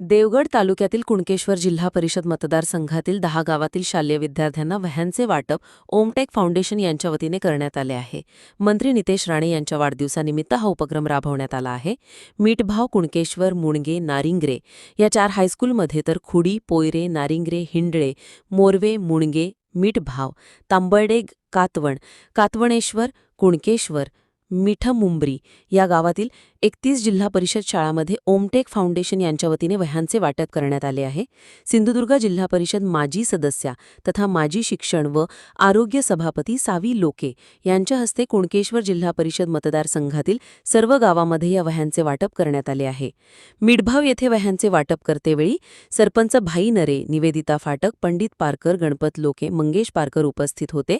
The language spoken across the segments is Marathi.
देवगड तालुक्यातील कुणकेश्वर जिल्हा परिषद मतदारसंघातील दहा गावातील शालेय विद्यार्थ्यांना वह्यांचे वाटप ओमटेक फाउंडेशन यांच्या वतीने करण्यात आले आहे. मंत्री नितेश राणे यांच्या वाढदिवसानिमित्त हा उपक्रम राबवण्यात आला आहे. मीठभाव कुणकेश्वर मुणगे नारिंगरे या चार हायस्कूलमध्ये तर खुडी पोयरे नारिंगरे हिंडळे मोरवे मुणगे मीठभाव तांबर्डे कातवण कातवणेश्वर कुणकेश्वर मिठमुंबरी या गावातील एकतीस जिल्हा परिषद शाळामध्ये ओमटेक फाउंडेशन यांच्या वतीने वह्यांचे वाटप करण्यात आले आहे. सिंधुदुर्ग जिल्हा परिषद माजी सदस्या तथा माजी शिक्षण व आरोग्य सभापती सावी लोके यांच्या हस्ते कुणकेश्वर जिल्हा परिषद मतदारसंघातील सर्व गावामध्ये या वह्यांचे वाटप करण्यात आले आहे. मिठभाव येथे वह्यांचे वाटप करतेवेळी सरपंच भाई नरे निवेदिता फाटक पंडित पारकर गणपत लोके मंगेश पारकर उपस्थित होते.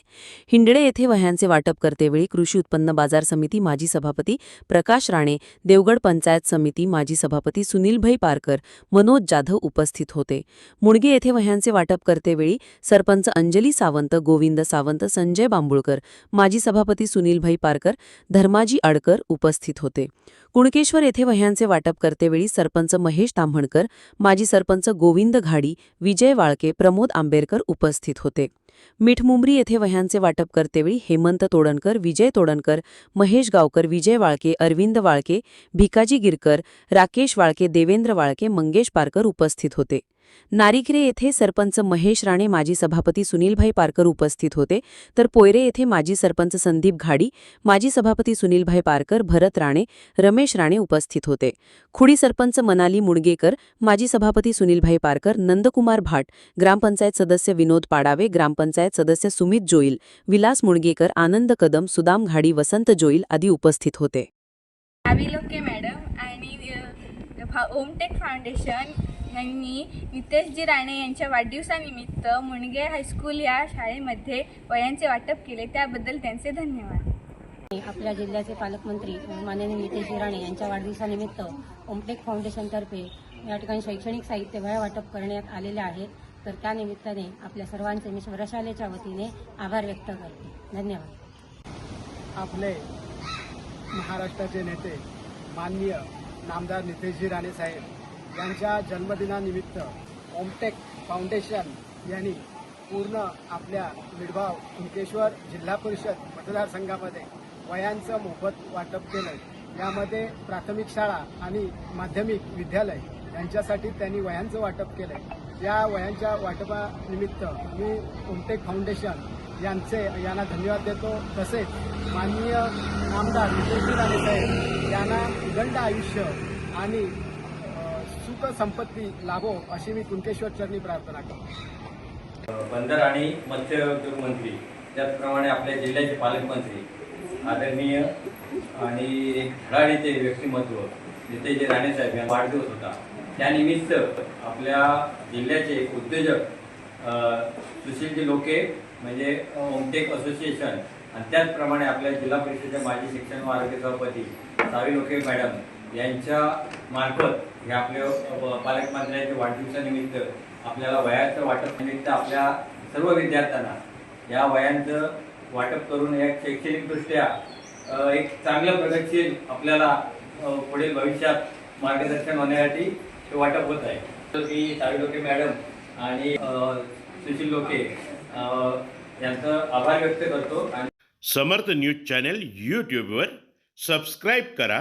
हिंडळे येथे वह्यांचे वाटप करतेवेळी कृषी उत्पन्न बाजार समिती माजी सभापती प्रकाश राणे देवगड पंचायत समिती माजी सभापती सुनीलभाई पारकर मनोज जाधव उपस्थित होते. मुणगे येथे वह्यांचे वाटप करतेवेळी सरपंच अंजली सावंत गोविंद सावंत संजय बांबुळकर माजी सभापती सुनीलभाई पारकर धर्माजी अडकर उपस्थित होते. कुणकेश्वर येथे वह्यांचे वाटप करतेवेळी सरपंच महेश तांभणकर माजी सरपंच गोविंद घाडी विजय वाळके प्रमोद आंबेडकर उपस्थित होते. मिठमुंबरी येथे वह्यांचे वाटप करतेवेळी हेमंत तोडणकर विजय तोडणकर महेश गावकर विजय वाळके अरविंद वाळके भिकाजी गिरकर राकेश वाळके देवेंद्र वाळके मंगेश पारकर उपस्थित होते. नारिकेरे येथे सरपंच महेश राणे माजी सभापती सुनीलभाई पारकर उपस्थित होते. तर पोयरे येथे माजी सरपंच संदीप घाडी माजी सभापती सुनीलभाई पारकर भरत राणे रमेश राणे उपस्थित होते. खुडी सरपंच मनाली मुणगेकर माजी सभापती सुनीलभाई पारकर नंदकुमार भाट ग्रामपंचायत सदस्य विनोद पाडावे ग्रामपंचायत सदस्य सुमित जोईल विलास मुणगेकर आनंद कदम सुदाम घाडी वसंत जोईल आदी उपस्थित होते. मॅडम आणि ओमटेक फाउंडेशन यांनी नितेशजी राणे यांच्या वाढदिवसानिमित्त मुणगे हायस्कूल या शाळेमध्ये वयांचे वाटप केले. त्याबद्दल त्यांचे धन्यवाद. आपल्या जिल्ह्याचे पालकमंत्री माननीय नितेशजी राणे यांच्या वाढदिवसानिमित्त ओमटेक फाउंडेशनतर्फे या ठिकाणी शैक्षणिक साहित्य वह्या वाटप करण्यात आलेले आहेत तर त्या निमित्ताने आपल्या सर्वांचे मी स्वरशालेच्या वतीने आभार व्यक्त करते. धन्यवाद. आपले महाराष्ट्राचे नेते माननीय नामदार नितेशजी राणे साहेब यांच्या जन्मदिनानिमित्त ओमटेक फाउंडेशन यांनी पूर्ण आपल्या मिडभाव कुंकेश्वर जिल्हा परिषद मतदारसंघामध्ये वयांचं मोफत वाटप केलं यामध्ये प्राथमिक शाळा आणि माध्यमिक विद्यालय यांच्यासाठी त्यांनी वयांचं वाटप केलं या वयांच्या वाटपानिमित्त मी ओमटेक फाउंडेशन यांचे यांना धन्यवाद देतो. तसेच माननीय आमदार नितेशजी राणे साहेब यांना उदंड आयुष्य आणि सुख संपत्ती लाभो अशी मी कुणकेश्वर चरणी प्रार्थना करतो. बंदर आणि मत्स्योद्योग मंत्री त्याचप्रमाणे आपल्या जिल्ह्याचे पालकमंत्री आदरणीय आणि एक धडाडीचे व्यक्तिमत्व नितेशजी राणेसाहेब यांचा वाढदिवस होता. त्यानिमित्त आपल्या जिल्ह्याचे उद्योजक सुशीलजी लोके म्हणजे ओमटेक असोसिएशन आणि त्याचप्रमाणे आपल्या जिल्हा परिषदेच्या माजी शिक्षण व आरोग्य सभापती सावी लोके मॅडम यांच्या मार्फत हे आपले अ, पालकमंत्र्यांच्या वाढदिवसानिमित्त आपल्याला वयाचं वाटप निमित्त आपल्या सर्व विद्यार्थ्यांना या वयांचं वाटप करून या शैक्षणिकदृष्ट्या एक चांगलं प्रगतशील आपल्याला पुढील भविष्यात मार्गदर्शन होण्यासाठी हे वाटप होत आहे. तर मी सावी लोके मॅडम आणि सुशील लोके यांचं आभार व्यक्त करतो आणि समर्थ न्यूज चॅनल यूट्यूबवर सबस्क्राईब करा